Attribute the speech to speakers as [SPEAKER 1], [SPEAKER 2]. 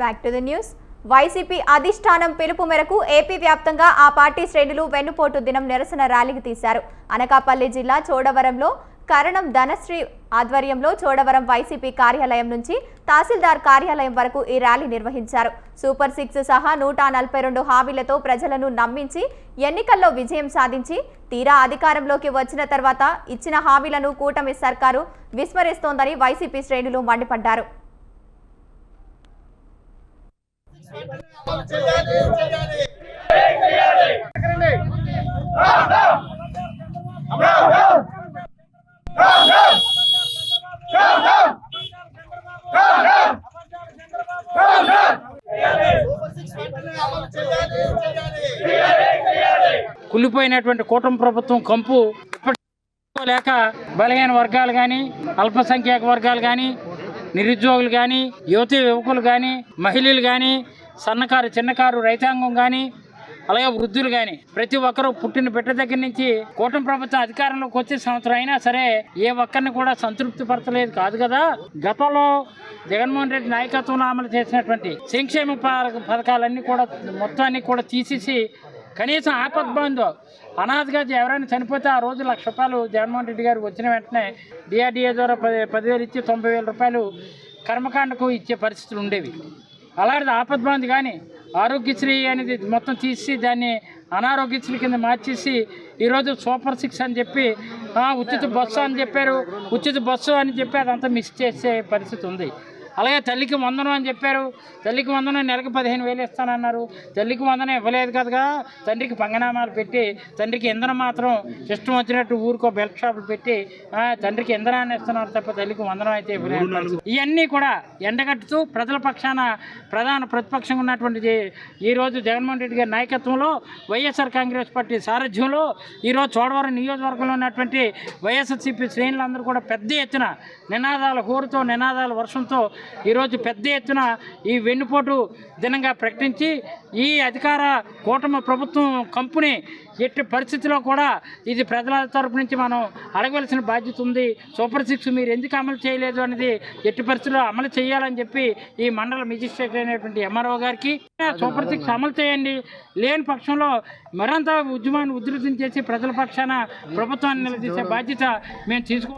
[SPEAKER 1] Back to the news YCP అధిష్టానం పిలుపు మేరకు ఏపీ వ్యాప్తంగా ఆ పార్టీ శ్రేణులు వెన్నుపోటు దినం నిరసన ర్యాలీకి తీశారు. అనకాపల్లి జిల్లా చోడవరంలో కరణం ధనశ్రీ ఆధ్వర్యంలో చోడవరం వైసీపీ కార్యాలయం నుంచి తహసీల్దార్ కార్యాలయం వరకు ఈ ర్యాలీ నిర్వహించారు. సూపర్ సిక్స్ సహా నూట నలభై రెండు హామీలతో ప్రజలను నమ్మించి ఎన్నికల్లో విజయం సాధించి తీరా అధికారంలోకి వచ్చిన తర్వాత ఇచ్చిన హామీలను కూటమి సర్కారు విస్మరిస్తోందని వైసీపీ శ్రేణులు మండిపడ్డారు.
[SPEAKER 2] కుళ్ళిపోయినటువంటి కూటమి ప్రభుత్వం కంపు లేక బలహీన వర్గాలు కానీ అల్పసంఖ్యాక వర్గాలు కానీ నిరుద్యోగులు కానీ యువతి యువకులు కానీ మహిళలు కానీ సన్నకారు చిన్నకారు రైతాంగం కానీ అలాగే వృద్ధులు కానీ ప్రతి ఒక్కరూ పుట్టిన బిడ్డ దగ్గర నుంచి కూటమి ప్రభుత్వం అధికారంలోకి వచ్చే సంవత్సరం అయినా సరే ఏ ఒక్కరిని కూడా సంతృప్తి పరచలేదు కాదు కదా. గతంలో జగన్మోహన్ రెడ్డి నాయకత్వంలో అమలు చేసినటువంటి సంక్షేమ పథకాలన్నీ కూడా మొత్తాన్ని కూడా తీసేసి కనీసం ఆపద్బంధు అనాథగా ఎవరైనా చనిపోతే ఆ రోజు లక్ష రూపాయలు జగన్మోహన్ రెడ్డి గారు వచ్చిన వెంటనే డిఆర్డిఏ ద్వారా పది పదివేలు ఇచ్చి తొంభై వేల రూపాయలు కర్మకాండకు ఇచ్చే పరిస్థితులు ఉండేవి. అలాంటిది ఆపద్బంధు కానీ ఆరోగ్యశ్రీ అనేది మొత్తం తీసి దాన్ని అనారోగ్యశ్రీ కింద మార్చేసి ఈరోజు సూపర్ సిక్స్ అని చెప్పి ఉచిత బస్సు అని చెప్పారు. ఉచిత బస్సు అని చెప్పి అదంతా మిస్ చేసే పరిస్థితి ఉంది. అలాగే తల్లికి వందనం అని చెప్పారు. తల్లికి వందనం నెలకు పదిహేను వేలు ఇస్తానన్నారు. తల్లికి వందనం ఇవ్వలేదు కదా తండ్రికి పంగనామాలు పెట్టి తండ్రికి ఇంధనం మాత్రం ఇష్టం వచ్చినట్టు ఊరికో బెల్ట్ షాపులు పెట్టి తండ్రికి ఇంధనాన్ని ఇస్తున్నారు తప్ప తల్లికి వందనం అయితే ఇవ్వలేదు. ఇవన్నీ కూడా ఎండగట్టుతూ ప్రజల పక్షాన ప్రధాన ప్రతిపక్షంగా ఉన్నటువంటి జే- ఈరోజు జగన్మోహన్ రెడ్డి గారి నాయకత్వంలో వైఎస్ఆర్ కాంగ్రెస్ పార్టీ సారథ్యంలో ఈరోజు చోడవరం నియోజకవర్గంలో ఉన్నటువంటి వైఎస్ఆర్సీపీ శ్రేణులందరూ కూడా పెద్ద ఎత్తున నినాదాల హోరుతో నినాదాల వర్షంతో ఈరోజు పెద్ద ఎత్తున ఈ వెన్నుపోటు దినంగా ప్రకటించి ఈ అధికార కూటమి ప్రభుత్వం కంపెనీ ఎట్టి పరిస్థితిలో కూడా ఇది ప్రజల తరపు నుంచి మనం అడగవలసిన బాధ్యత ఉంది. సూపర్ సిక్స్ మీరు ఎందుకు అమలు చేయలేదు అనేది ఎట్టి పరిస్థితిలో అమలు చేయాలని చెప్పి ఈ మండల మెజిస్ట్రేట్ అయినటువంటి ఎంఆర్ఓ గారికి సూపర్ సిక్స్ అమలు చేయండి. లేని పక్షంలో మరింత ఉద్యమాన్ని ఉధృతం చేసి ప్రజల పక్షాన ప్రభుత్వాన్ని నిలదీసే బాధ్యత మేము తీసుకో